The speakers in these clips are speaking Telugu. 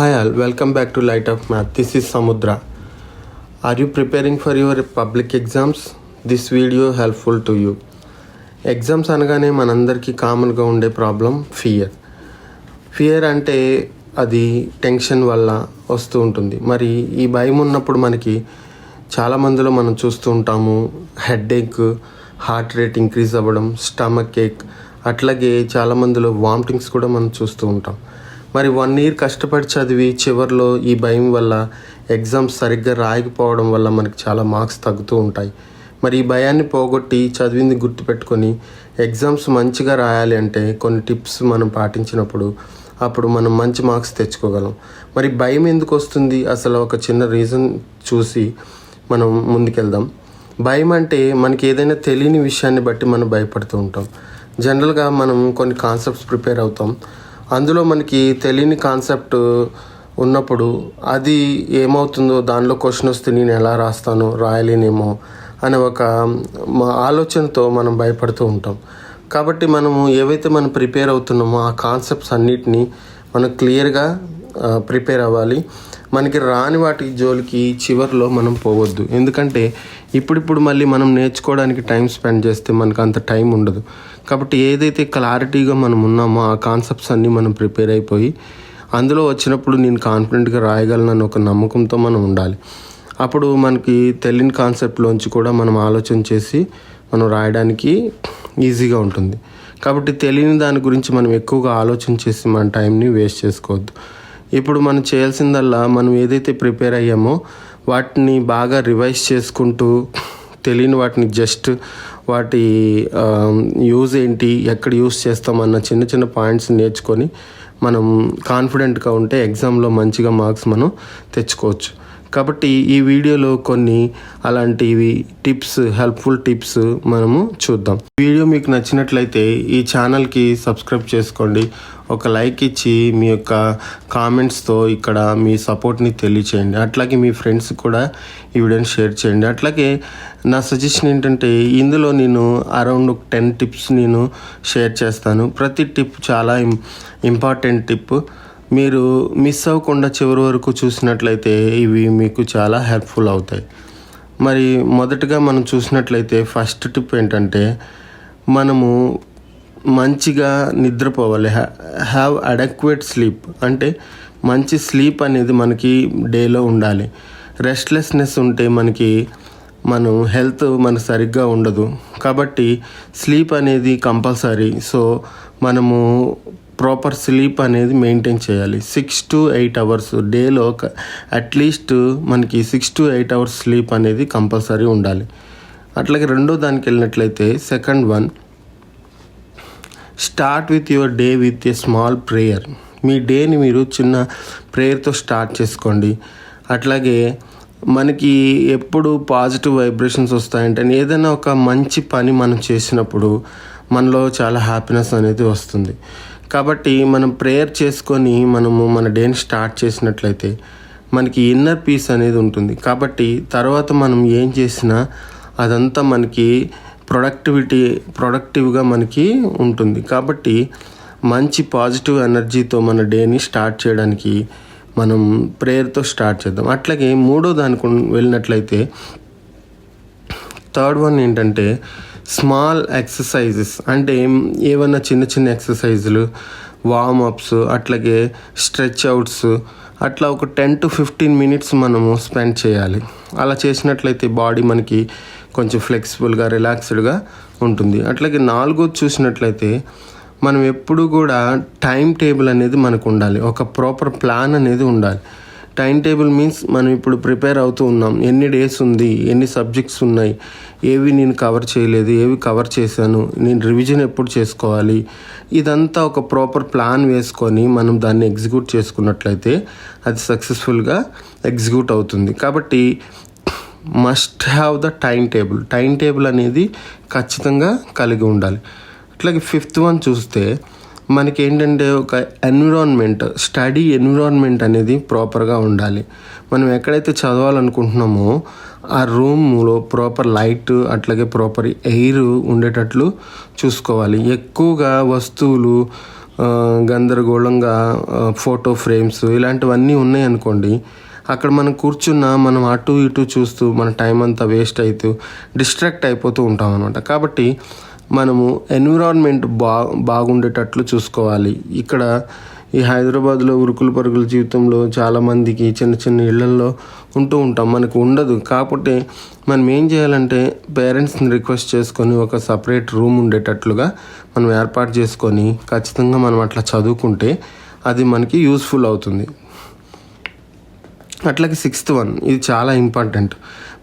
Hi all welcome back to light of math this is Samudra are you preparing for your public exams this video helpful to you exams అనగానే మనందరికీ కామన్గా ఉండే ప్రాబ్లం ఫియర్ ఫియర్ అంటే అది టెన్షన్ వల్ల వస్తూ ఉంటుంది. మరి ఈ భయం ఉన్నప్పుడు మనకి చాలామందిలో మనం చూస్తూ ఉంటాము హెడ్ఏక్ హార్ట్ రేట్ ఇంక్రీజ్ అవ్వడం స్టమక్ ఏక్ అట్లాగే చాలా మందిలో వామిటింగ్స్ కూడా మనం చూస్తూ ఉంటాం. మరి వన్ ఇయర్ కష్టపడి చదివి చివరిలో ఈ భయం వల్ల ఎగ్జామ్స్ సరిగ్గా రాయకపోవడం వల్ల మనకి చాలా మార్క్స్ తగ్గుతూ ఉంటాయి. మరి ఈ భయాన్ని పోగొట్టి చదివింది గుర్తుపెట్టుకొని ఎగ్జామ్స్ మంచిగా రాయాలి అంటే కొన్ని టిప్స్ మనం పాటించినప్పుడు అప్పుడు మనం మంచి మార్క్స్ తెచ్చుకోగలం. మరి భయం ఎందుకు వస్తుంది? అసలు ఒక చిన్న రీజన్ చూసి మనం ముందుకెళ్దాం. భయం అంటే మనకి ఏదైనా తెలియని విషయాన్ని బట్టి మనం భయపడుతూ ఉంటాం. జనరల్గా మనం కొన్ని కాన్సెప్ట్స్ ప్రిపేర్ అవుతాం. అందులో మనకి తెలియని కాన్సెప్ట్ ఉన్నప్పుడు అది ఏమవుతుందో దానిలో క్వశ్చన్ వస్తే నేను ఎలా రాస్తాను రాయలేనేమో అనే ఒక మా ఆలోచనతో మనం భయపడుతూ ఉంటాం. కాబట్టి మనము ఏవైతే మనం ప్రిపేర్ అవుతున్నామో ఆ కాన్సెప్ట్స్ అన్నిటినీ మనం క్లియర్గా ప్రిపేర్ అవ్వాలి. మనకి రాని వాటి జోలికి చివరిలో మనం పోవద్దు. ఎందుకంటే ఇప్పుడిప్పుడు మళ్ళీ మనం నేర్చుకోవడానికి టైం స్పెండ్ చేస్తే మనకు అంత టైం ఉండదు. కాబట్టి ఏదైతే క్లారిటీగా మనం ఉన్నామో ఆ కాన్సెప్ట్స్ అన్నీ మనం ప్రిపేర్ అయిపోయి అందులో వచ్చినప్పుడు నేను కాన్ఫిడెంట్గా రాయగలనని ఒక నమ్మకంతో మనం ఉండాలి. అప్పుడు మనకి తెలియని కాన్సెప్ట్లోంచి కూడా మనం ఆలోచన చేసి మనం రాయడానికి ఈజీగా ఉంటుంది. కాబట్టి తెలియని దాని గురించి మనం ఎక్కువగా ఆలోచన చేసి మన టైంని వేస్ట్ చేసుకోవద్దు. ఇప్పుడు మనం చేయాల్సిందల్లా మనం ఏదైతే ప్రిపేర్ అయ్యామో వాటిని బాగా రివైజ్ చేసుకుంటూ తెలియని వాటిని జస్ట్ వాటి యూజ్ ఏంటి ఎక్కడ యూజ్ చేస్తామన్న చిన్న చిన్న పాయింట్స్ నేర్చుకొని మనం కాన్ఫిడెంట్గా ఉంటే ఎగ్జామ్లో మంచిగా మార్క్స్ మనం తెచ్చుకోవచ్చు. కాబట్టి ఈ వీడియోలో కొన్ని అలాంటివి టిప్స్ హెల్ప్ఫుల్ టిప్స్ మనము చూద్దాం. వీడియో మీకు నచ్చినట్లయితే ఈ ఛానల్కి సబ్స్క్రైబ్ చేసుకోండి. ఒక లైక్ ఇచ్చి మీ యొక్క కామెంట్స్తో ఇక్కడ మీ సపోర్ట్ని తెలియచేయండి. అట్లాగే మీ ఫ్రెండ్స్ కూడా ఈ వీడియోని షేర్ చేయండి. అట్లాగే నా సజెషన్ ఏంటంటే ఇందులో నేను అరౌండ్ టెన్ టిప్స్ నేను షేర్ చేస్తాను. ప్రతి టిప్ చాలా ఇంపార్టెంట్ టిప్ మీరు మిస్ అవ్వకుండా చివరి వరకు చూసినట్లయితే ఇవి మీకు చాలా హెల్ప్ఫుల్ అవుతాయి. మరి మొదటగా మనం చూసినట్లయితే ఫస్ట్ టిప్ ఏంటంటే మనము మంచిగా నిద్రపోవాలి. హ్యావ్ అడక్వేట్ స్లీప్ అంటే మంచి స్లీప్ అనేది మనకి డేలో ఉండాలి. రెస్ట్లెస్నెస్ ఉంటే మనకి మనం హెల్త్ మన సరిగ్గా ఉండదు. కాబట్టి స్లీప్ అనేది కంపల్సరీ సో మనము ప్రాపర్ స్లీప్ అనేది మెయింటైన్ చేయాలి. సిక్స్ టు ఎయిట్ అవర్స్ డేలో అట్లీస్ట్ మనకి six to eight hours sleep అనేది కంపల్సరీ ఉండాలి. అట్లాగే రెండో దానికి వెళ్ళినట్లయితే second one start with your day with a small prayer. మీ డేని మీరు చిన్న ప్రేయర్తో స్టార్ట్ చేసుకోండి. అట్లాగే మనకి ఎప్పుడు పాజిటివ్ వైబ్రేషన్స్ వస్తాయంటే ఏదైనా ఒక మంచి పని మనం చేసినప్పుడు మనలో చాలా హ్యాపీనెస్ అనేది వస్తుంది. కాబట్టి మనం ప్రేయర్ చేసుకొని మనము మన డేని స్టార్ట్ చేసినట్లయితే మనకి ఇన్నర్ పీస్ అనేది ఉంటుంది. కాబట్టి తర్వాత మనం ఏం చేసినా అదంతా మనకి ప్రొడక్టివిటీ ప్రొడక్టివ్గా మనకి ఉంటుంది. కాబట్టి మంచి పాజిటివ్ ఎనర్జీతో మన డేని స్టార్ట్ చేయడానికి మనం ప్రేయర్తో స్టార్ట్ చేద్దాం. అట్లాగే మూడో దానికి వెళ్ళినట్లయితే థర్డ్ వన్ ఏంటంటే స్మాల్ ఎక్సర్సైజెస్ అంటే ఏమన్నా చిన్న చిన్న ఎక్సర్సైజులు వార్మప్స్ అట్లాగే స్ట్రెచ్ అవుట్స్ అట్లా ఒక టెన్ టు ఫిఫ్టీన్ మినిట్స్ మనము స్పెండ్ చేయాలి. అలా చేసినట్లయితే బాడీ మనకి కొంచెం ఫ్లెక్సిబుల్గా రిలాక్స్డ్గా ఉంటుంది. అట్లాగే నాలుగోది చూసినట్లయితే మనం ఎప్పుడు కూడా టైం టేబుల్ అనేది మనకు ఉండాలి. ఒక ప్రాపర్ ప్లాన్ అనేది ఉండాలి. టైం టేబుల్ మీన్స్ మనం ఇప్పుడు ప్రిపేర్ అవుతూ ఉన్నాం. ఎన్ని డేస్ ఉంది? ఎన్ని సబ్జెక్ట్స్ ఉన్నాయి? ఏవి నేను కవర్ చేయలేదు? ఏవి కవర్ చేశాను? నేను రివిజన్ ఎప్పుడు చేసుకోవాలి? ఇదంతా ఒక ప్రాపర్ ప్లాన్ వేసుకొని మనం దాన్ని ఎగ్జిక్యూట్ చేసుకున్నట్లయితే అది సక్సెస్ఫుల్గా ఎగ్జిక్యూట్ అవుతుంది. కాబట్టి must have the time table. Time table అనేది ఖచ్చితంగా కలిగి ఉండాలి. అట్లాగే ఫిఫ్త్ వన్ చూస్తే మనకి ఏంటంటే ఒక ఎన్విరాన్మెంట్ స్టడీ ఎన్విరాన్మెంట్ అనేది ప్రాపర్గా ఉండాలి. మనం ఎక్కడైతే చదవాలనుకుంటున్నామో ఆ రూమ్లో ప్రాపర్ లైట్ అట్లాగే ప్రాపర్ ఎయిర్ ఉండేటట్లు చూసుకోవాలి. ఎక్కువగా వస్తువులు గందరగోళంగా ఫోటో ఫ్రేమ్స్ ఇలాంటివన్నీ ఉన్నాయనుకోండి అక్కడ మనం కూర్చున్న మనం అటు ఇటు చూస్తూ మన టైం అంతా వేస్ట్ అవుతూ డిస్ట్రాక్ట్ అయిపోతూ ఉంటాం అనమాట కాబట్టి మనము ఎన్విరాన్మెంట్ బా బాగుండేటట్లు చూసుకోవాలి. ఇక్కడ ఈ హైదరాబాద్లో ఉరుకులు పరుగుల జీవితంలో చాలామందికి చిన్న చిన్న ఇళ్ళల్లో ఉంటూ ఉంటాం. మనకు ఉండదు. కాకపోతే మనం ఏం చేయాలంటే పేరెంట్స్ని రిక్వెస్ట్ చేసుకొని ఒక సపరేట్ రూమ్ ఉండేటట్లుగా మనం ఏర్పాటు చేసుకొని ఖచ్చితంగా మనం అట్లా చదువుకుంటే అది మనకి యూస్ఫుల్ అవుతుంది. అట్లాగే సిక్స్త్ వన్ ఇది చాలా ఇంపార్టెంట్.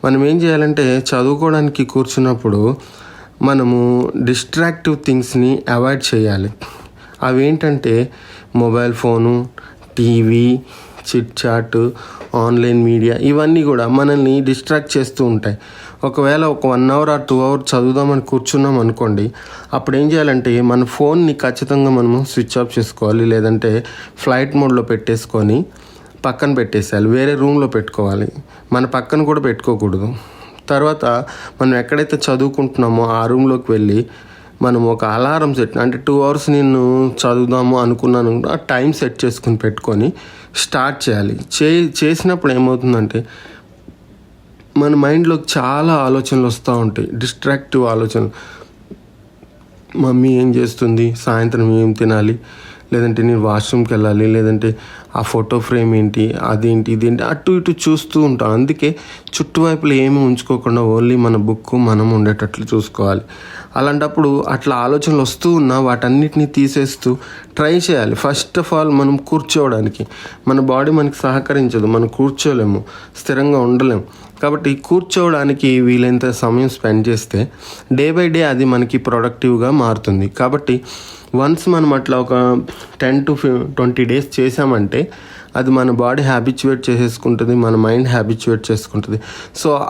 మనం ఏం చేయాలంటే చదువుకోవడానికి కూర్చున్నప్పుడు మనము డిస్ట్రాక్టివ్ థింగ్స్ని అవాయిడ్ చేయాలి. అవి ఏంటంటే mobile phone TV chit chat online media ఇవన్నీ కూడా మనల్ని డిస్ట్రాక్ట్ చేస్తూ ఉంటాయి. ఒకవేళ ఒక one hour or two hour చదువుదామని కూర్చున్నాం అనుకోండి అప్పుడు ఏం చేయాలంటే మన ఫోన్ని ఖచ్చితంగా మనము స్విచ్ ఆఫ్ చేసుకోవాలి లేదంటే ఫ్లైట్ మోడ్లో పెట్టేసుకొని పక్కన పెట్టేసేయాలి వేరే రూమ్లో పెట్టుకోవాలి. మన పక్కన కూడా పెట్టుకోకూడదు. తర్వాత మనం ఎక్కడైతే చదువుకుంటున్నామో ఆ రూమ్లోకి వెళ్ళి మనం ఒక అలారం సెట్ అంటే టూ అవర్స్ నేను చదువుదాము అనుకున్నాను ఆ టైం సెట్ చేసుకుని పెట్టుకొని స్టార్ట్ చేయాలి. చే చేసినప్పుడు ఏమవుతుందంటే మన మైండ్లోకి చాలా ఆలోచనలు వస్తూ ఉంటాయి. డిస్ట్రాక్టివ్ ఆలోచనలు. మమ్మీ ఏం చేస్తుంది? సాయంత్రం ఏం తినాలి? లేదంటే నేను వాష్రూమ్కి వెళ్ళాలి లేదంటే ఆ ఫోటో ఫ్రేమ్ ఏంటి అదేంటి ఇదేంటి అటు ఇటు చూస్తూ ఉంటాం. అందుకే చుట్టువైపులు ఏమి ఉంచుకోకుండా ఓన్లీ మన బుక్ మనం ఉండేటట్లు చూసుకోవాలి. అలాంటప్పుడు అట్లా ఆలోచనలు వస్తూ ఉన్నా వాటన్నిటిని తీసేస్తూ ట్రై చేయాలి. ఫస్ట్ ఆఫ్ ఆల్ మనం కూర్చోవడానికి. మన బాడీ మనకి సహకరించదు. మనం కూర్చోలేము. స్థిరంగా ఉండలేము. కాబట్టి కూర్చోవడానికి వీలైనంత సమయం స్పెండ్ చేస్తే డే బై డే అది మనకి ప్రొడక్టివ్గా మారుతుంది. కాబట్టి వన్స్ మనం అట్లా ఒక టెన్ టు ట్వంటీ డేస్ చేసామంటే అది మన బాడీ హ్యాబిచువేట్ చేసేసుకుంటుంది మన మైండ్ హ్యాబిచువేట్ చేసుకుంటుంది. సో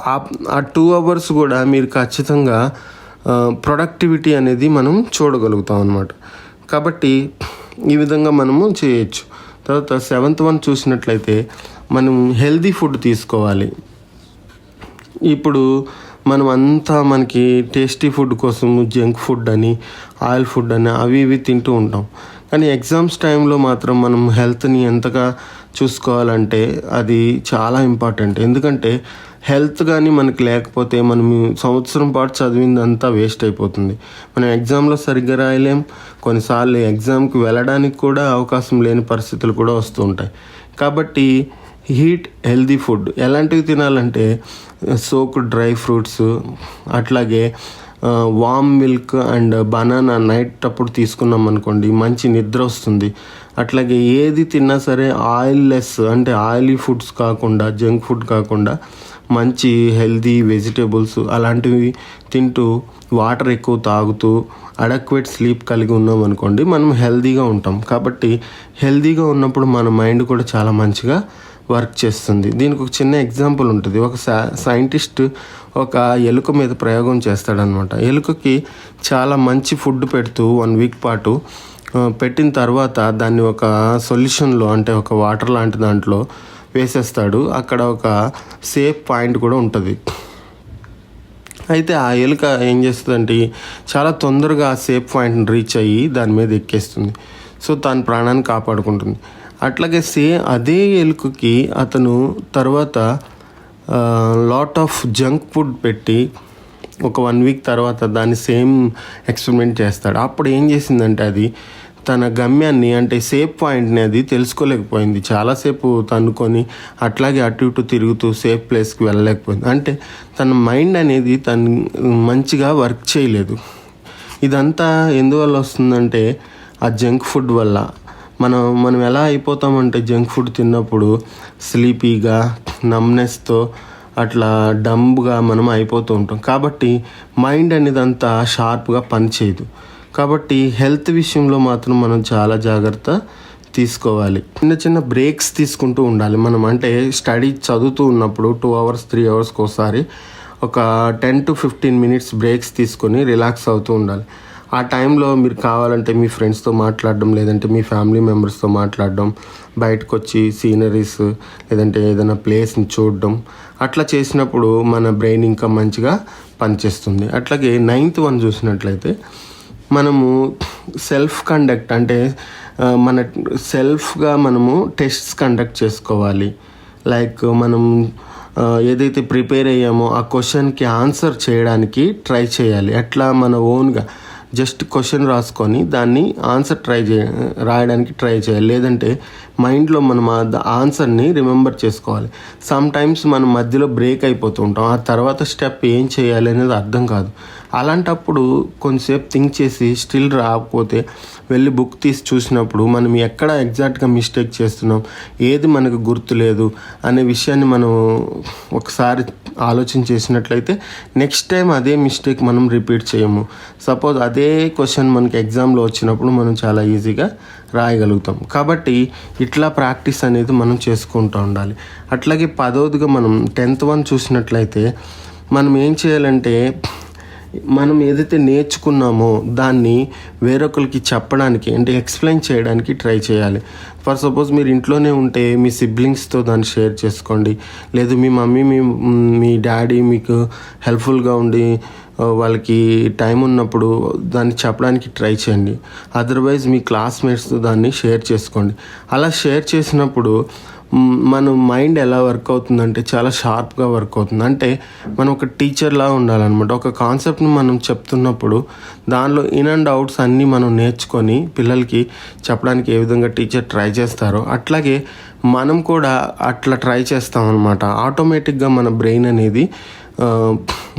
ఆ టూ అవర్స్ కూడా మీరు ఖచ్చితంగా ప్రొడక్టివిటీ అనేది మనం చూడగలుగుతాం అనమాట కాబట్టి ఈ విధంగా మనము చేయొచ్చు. తర్వాత సెవెంత్ వన్ చూసినట్లయితే మనం హెల్దీ ఫుడ్ తీసుకోవాలి. ఇప్పుడు మనం అంతా మనకి టేస్టీ ఫుడ్ కోసం జంక్ ఫుడ్ అని ఆయిల్ ఫుడ్ అని అవి ఇవి తింటూ ఉంటాం. కానీ ఎగ్జామ్స్ టైంలో మాత్రం మనం హెల్త్ని ఎంతగా చూసుకోవాలంటే అది చాలా ఇంపార్టెంట్. ఎందుకంటే హెల్త్ కానీ మనకి లేకపోతే మనం సంవత్సరం పాటు చదివిందంతా వేస్ట్ అయిపోతుంది. మనం ఎగ్జామ్లో సరిగ్గా రాయలేం. కొన్నిసార్లు ఎగ్జామ్కి వెళ్ళడానికి కూడా అవకాశం లేని పరిస్థితులు కూడా వస్తూ ఉంటాయి. కాబట్టి హీట్ హెల్దీ ఫుడ్ ఎలాంటివి తినాలంటే సోక్ డ్రై ఫ్రూట్స్ అట్లాగే warm milk and banana night అప్పుడు తీసుకున్నాం అనుకోండి మంచి నిద్ర వస్తుంది. అట్లాగే ఏది తిన్నా సరే ఆయిల్ లెస్ అంటే ఆయిలీ ఫుడ్స్ కాకుండా జంక్ ఫుడ్ కాకుండా మంచి హెల్దీ వెజిటేబుల్స్ అలాంటివి తింటూ వాటర్ ఎక్కువ తాగుతూ అడక్వేట్ స్లీప్ కలిగి ఉన్నాం అనుకోండి మనం హెల్దీగా ఉంటాం. కాబట్టి హెల్దీగా ఉన్నప్పుడు మన మైండ్ కూడా చాలా మంచిగా వర్క్ చేస్తుంది. దీనికి ఒక చిన్న ఎగ్జాంపుల్ ఉంటుంది. ఒక సైంటిస్ట్ ఒక ఎలుక మీద ప్రయోగం చేస్తాడనమాట ఎలుకకి చాలా మంచి ఫుడ్ పెడుతూ వన్ వీక్ పాటు పెట్టిన తర్వాత దాన్ని ఒక సొల్యూషన్లో అంటే ఒక వాటర్ లాంటి దాంట్లో వేసేస్తాడు. అక్కడ ఒక సేఫ్ పాయింట్ కూడా ఉంటుంది. అయితే ఆ ఎలుక ఏం చేస్తుందంటే చాలా తొందరగా ఆ సేఫ్ పాయింట్ని రీచ్ అయ్యి దాని మీద ఎక్కేస్తుంది. సో తన ప్రాణాన్ని కాపాడుకుంటుంది. అట్లాగే సే అదే ఎలుకకి అతను తర్వాత లాట్ ఆఫ్ జంక్ ఫుడ్ పెట్టి ఒక వన్ వీక్ తర్వాత దాన్ని సేమ్ ఎక్స్పెరిమెంట్ చేస్తాడు. అప్పుడు ఏం చేసిందంటే అది తన గమ్యాన్ని అంటే సేఫ్ పాయింట్ని అది తెలుసుకోలేకపోయింది. చాలాసేపు తన్నుకొని అట్లాగే అటు ఇటు తిరుగుతూ సేఫ్ ప్లేస్కి వెళ్ళలేకపోయింది. అంటే తన మైండ్ అనేది తను మంచిగా వర్క్ చేయలేదు. ఇదంతా ఎందువల్ల వస్తుందంటే ఆ జంక్ ఫుడ్ వల్ల. మనం మనం ఎలా అయిపోతామంటే జంక్ ఫుడ్ తిన్నప్పుడు స్లీపీగా నమ్నెస్తో అట్లా డంబ్గా మనం అయిపోతూ ఉంటాం. కాబట్టి మైండ్ అనేది అంతా షార్ప్గా పనిచేయదు. కాబట్టి హెల్త్ విషయంలో మాత్రం మనం చాలా జాగ్రత్త తీసుకోవాలి. చిన్న చిన్న బ్రేక్స్ తీసుకుంటూ ఉండాలి. మనం అంటే స్టడీ చదువుతూ ఉన్నప్పుడు టూ అవర్స్ త్రీ అవర్స్కి ఒకసారి ఒక ten to fifteen minutes breaks తీసుకొని రిలాక్స్ అవుతూ ఉండాలి. ఆ టైంలో మీరు కావాలంటే మీ ఫ్రెండ్స్తో మాట్లాడడం లేదంటే మీ ఫ్యామిలీ మెంబర్స్తో మాట్లాడడం బయటకు వచ్చి సీనరీస్ లేదంటే ఏదైనా ప్లేస్ని చూడడం అట్లా చేసినప్పుడు మన బ్రెయిన్ ఇంకా మంచిగా పనిచేస్తుంది. అట్లాగే నైన్త్ వన్ చూసినట్లయితే మనము సెల్ఫ్ కండక్ట్ అంటే మన సెల్ఫ్గా మనము టెస్ట్స్ కండక్ట్ చేసుకోవాలి. లైక్ మనం ఏదైతే ప్రిపేర్ అయ్యామో ఆ క్వశ్చన్కి ఆన్సర్ చేయడానికి ట్రై చేయాలి. అట్లా మన ఓన్గా జస్ట్ క్వశ్చన్ రాసుకొని దాన్ని ఆన్సర్ ట్రై చే రాయడానికి ట్రై చేయాలి. లేదంటే మైండ్లో మనం ఆ ఆన్సర్ని రిమెంబర్ చేసుకోవాలి. సమ్ టైమ్స్ మనం మధ్యలో బ్రేక్ అయిపోతూ ఉంటాం. ఆ తర్వాత స్టెప్ ఏం చేయాలి అనేది అర్థం కాదు. అలాంటప్పుడు కొంచెంసేపు థింక్ చేసి స్టిల్ రాకపోతే వెళ్ళి బుక్ తీసి చూసినప్పుడు మనం ఎక్కడ ఎగ్జాక్ట్గా మిస్టేక్ చేస్తున్నాం ఏది మనకు గుర్తు లేదు అనే విషయాన్ని మనం ఒకసారి ఆలోచన చేసినట్లయితే నెక్స్ట్ టైం అదే మిస్టేక్ మనం రిపీట్ చేయము. సపోజ్ అదే క్వశ్చన్ మనకి ఎగ్జామ్లో వచ్చినప్పుడు మనం చాలా ఈజీగా రాయగలుగుతాం. కాబట్టి ఇట్లా ప్రాక్టీస్ అనేది మనం చేసుకుంటూ ఉండాలి. అట్లాగే పదోదిగా మనం టెన్త్ వన్ చూసినట్లయితే మనం ఏం చేయాలంటే మనం ఏదైతే నేర్చుకున్నామో దాన్ని వేరొకరికి చెప్పడానికి అంటే ఎక్స్ప్లెయిన్ చేయడానికి ట్రై చేయాలి. ఫర్ సపోజ్ మీరు ఇంట్లోనే ఉంటే మీ సిబ్లింగ్స్తో దాన్ని షేర్ చేసుకోండి. లేదు మీ మమ్మీ మీ మీ డాడీ మీకు హెల్ప్ఫుల్గా ఉండి వాళ్ళకి టైం ఉన్నప్పుడు దాన్ని చెప్పడానికి ట్రై చేయండి. అదర్వైజ్ మీ క్లాస్మేట్స్తో దాన్ని షేర్ చేసుకోండి. అలా షేర్ చేసినప్పుడు మన మైండ్ ఎలా వర్క్ అవుతుందంటే చాలా షార్ప్గా వర్క్ అవుతుంది. అంటే మనం ఒక టీచర్లా ఉండాలన్నమాట. ఒక కాన్సెప్ట్ని మనం చెప్తున్నప్పుడు దానిలో ఇన్ అండ్ అవుట్స్ అన్నీ మనం నేర్చుకొని పిల్లలకి చెప్పడానికి ఏ విధంగా టీచర్ ట్రై చేస్తారో అట్లాగే మనం కూడా అట్లా ట్రై చేస్తాం అనమాట ఆటోమేటిక్గా మన బ్రెయిన్ అనేది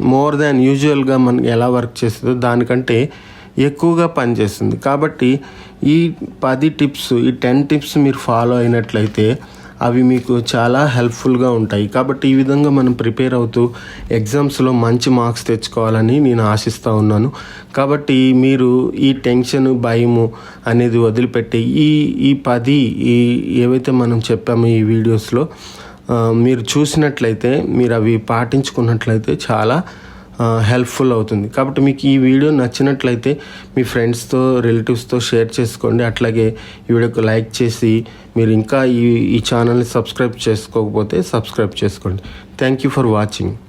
మోర్ దాన్ యూజువల్గా మనకి ఎలా వర్క్ చేస్తుందో దానికంటే ఎక్కువగా పనిచేస్తుంది. కాబట్టి ఈ పది టిప్స్ ఈ టెన్ టిప్స్ మీరు ఫాలో అయినట్లయితే అవి మీకు చాలా హెల్ప్ఫుల్గా ఉంటాయి. కాబట్టి ఈ విధంగా మనం ప్రిపేర్ అవుతూ ఎగ్జామ్స్లో మంచి మార్క్స్ తెచ్చుకోవాలని నేను ఆశిస్తూ ఉన్నాను. కాబట్టి మీరు ఈ టెన్షన్ భయము అనేది వదిలిపెట్టి ఈ ఈ పది ఈ ఏవైతే మనం చెప్పామో ఈ వీడియోస్లో మీరు చూసినట్లయితే మీరు అవి పాటించుకున్నట్లయితే చాలా హెల్ప్ఫుల్ అవుతుంది. కాబట్టి మీకు ఈ వీడియో నచ్చినట్లయితే మీ ఫ్రెండ్స్తో రిలేటివ్స్తో షేర్ చేసుకోండి. అట్లాగే ఈ వీడియోకి లైక్ చేసి మీరు ఇంకా ఈ ఈ ఛానల్ని సబ్స్క్రైబ్ చేసుకోకపోతే సబ్స్క్రైబ్ చేసుకోండి. Thank you for watching